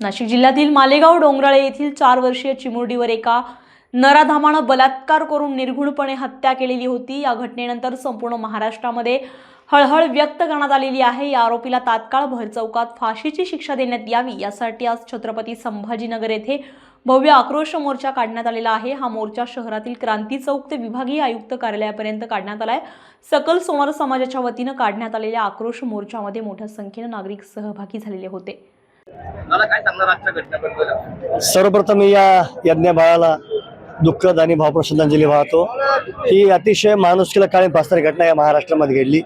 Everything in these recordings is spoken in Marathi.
नाशिक जिल्ह्यातील मालेगाव डोंगराळे येथील चार वर्षीय चिमुरडीवर एका नराधामानं बलात्कार करून निर्घुणपणे हत्या केलेली होती. या घटनेनंतर संपूर्ण महाराष्ट्रामध्ये हळहळ व्यक्त करण्यात आलेली आहे. या आरोपीला तात्काळ भरचौकात फाशीची शिक्षा देण्यात यावी यासाठी आज छत्रपती संभाजीनगर येथे भव्य आक्रोश मोर्चा काढण्यात आलेला आहे. हा मोर्चा शहरातील क्रांती चौक ते विभागीय आयुक्त कार्यालयापर्यंत काढण्यात आलाय. सकल सोनार समाजाच्या वतीनं काढण्यात आलेल्या आक्रोश मोर्चामध्ये मोठ्या संख्येनं नागरिक सहभागी झालेले होते. सर्वप्रथम मी या यज्ञभावाला दुःखद आणि भावप्रश्रद्धांजली वाहतो. ही अतिशय माणुसकीला काळी भासणारी घटना या महाराष्ट्रामध्ये घडली.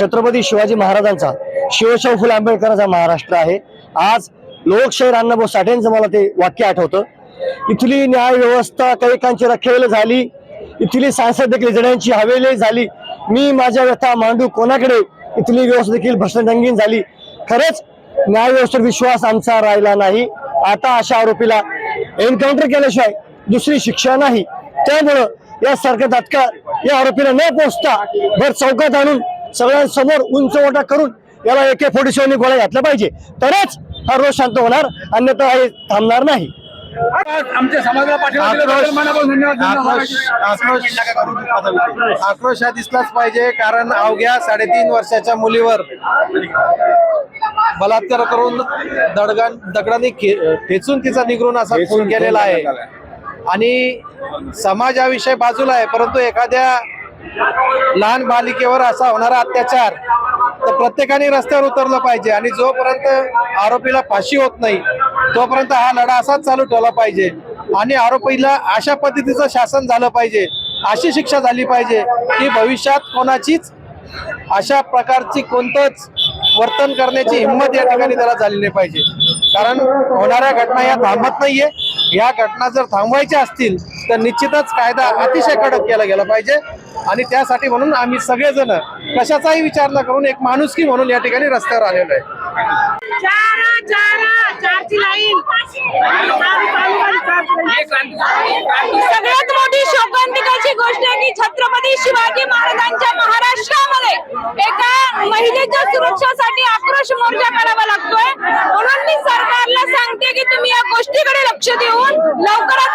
छत्रपती शिवाजी महाराजांचा शिवशाहू फुले आंबेडकरांचा महाराष्ट्र आहे. आज लोकशाहीर अण्णाभाऊ साठेंचं मला ते वाक्य आठवतं. इथली न्याय व्यवस्था कैकांची रखेल झाली. इथली सांसद देखील जणांची हवेली झाली. मी माझ्या व्यथा मांडू कोणाकडे? इथली व्यवस्था देखील भ्रष्टरंगीन झाली. खरंच न्याय व्यवस्थेवर विश्वास आमचा राहिला नाही. आता अशा आरोपीला एन्काउंटर केल्याशिवाय दुसरी शिक्षा नाही. त्यामुळं यासारखं तात्काळ या आरोपीला न पोचता भर चौकात आणून सगळ्यांसमोर उंच मोठा करून याला एके फोर्टी सेवन गोळ्या घातल्या पाहिजे. तरच हा रोज शांत होणार अन्यथा हे थांबणार नाही. आमच्या समाजाला आक्रोश हा दिसलाच पाहिजे कारण अवघ्या साडेतीन वर्षाच्या मुलीवर बलात्कार करून दडगा दगडाने खे- ठेचून तिचा निघून असा खून केलेला आहे. आणि समाज हा विषय बाजूला आहे परंतु एखाद्या लहान बालिकेवर असा होणारा अत्याचार तर प्रत्येकाने रस्त्यावर उतरलं पाहिजे आणि जोपर्यंत आरोपीला फाशी होत नाही तोपर्यंत हा लढा असाच चालू ठेवला पाहिजे. आणि आरोपीला अशा पद्धतीचं शासन झालं पाहिजे अशी शिक्षा झाली पाहिजे की भविष्यात कोणाचीच अशा प्रकारची कोणतंच वर्तन करण्याची हिंमत या ठिकाणी त्याला झाली नाही पाहिजे. कारण होणाऱ्या घटना या थांबत नाहीये. या घटना जर थांबवायच्या असतील तर निश्चितच कायदा अतिशय कडक केला गेला पाहिजे. आणि त्यासाठी म्हणून आम्ही सगळेजण कशाचाही विचार न करून एक माणुसकी म्हणून या ठिकाणी रस्त्यावर आलेलो आहे. सगळ्यात मोठी शोकांतिकाची गोष्ट आहे की छत्रपती शिवाजी महाराजांच्या एका महिलेच्या सुरक्षेसाठी आक्रोश मोर्चा काढावा लागतोय. म्हणून मी सरकारला सांगते की तुम्ही या गोष्टीकडे लक्ष देऊन लवकरात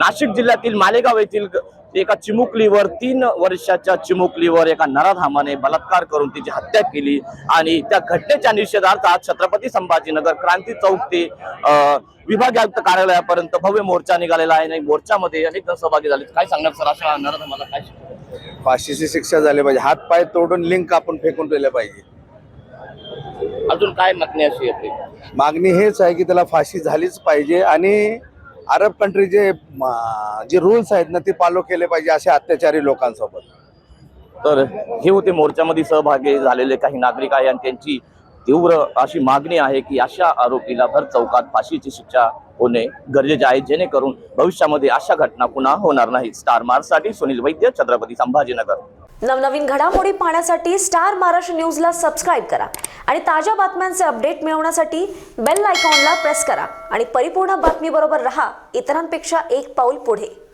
नाशिक जिल्ह्यातील मालेगाव येथील एका चिमुकलीवर तीन वर्षाच्या चिमुकलीवर एका नराधामाने बलात्कार करून तिची हत्या केली आणि त्या घटनेच्या निषेधार्थ आज छत्रपती संभाजीनगर क्रांती चौक ते अ, विभागीय आयुक्त कार्यालयापर्यंत भव्य मोर्चा निघालेला आहे आणि मोर्चामध्ये अनेक जण सहभागी झाले. काय सांगणार सर अशा नराधामाला काय? फाशीची शिक्षा झाली पाहिजे. हात पाय तोडून लिंक आपण फेकून दिल्या पाहिजे. अजून काय मागणी अशी येते मागणी हेच आहे की त्याला फाशी झालीच पाहिजे आणि अरब कंट्री जे जे रूल्स आहेत ना ते फॉलो केले पाहिजे अशा अत्याचारी लोकांसोबत. तर हे होते मोर्चामध्ये सहभागी झालेले काही नागरिक आहे आणि त्यांची तीव्र अशी मागणी आहे की अशा आरोपीला भर चौकात फाशीची शिक्षा होणे गरजेचे आहे जेणेकरून भविष्यामध्ये अशा घटना पुन्हा होणार नाही स्टार मार्कसाठी सुनील वैद्य छत्रपती संभाजीनगर. नवनवीन घडामोडी पाहण्यासाठी स्टार महाराष्ट्र न्यूजला सबस्क्राईब करा आणि ताज्या बातम्यांचे अपडेट मिळवण्यासाठी बेल आयकॉनला प्रेस करा. आणि परिपूर्ण बातमीबरोबर रहा इतरांपेक्षा एक पाऊल पुढे.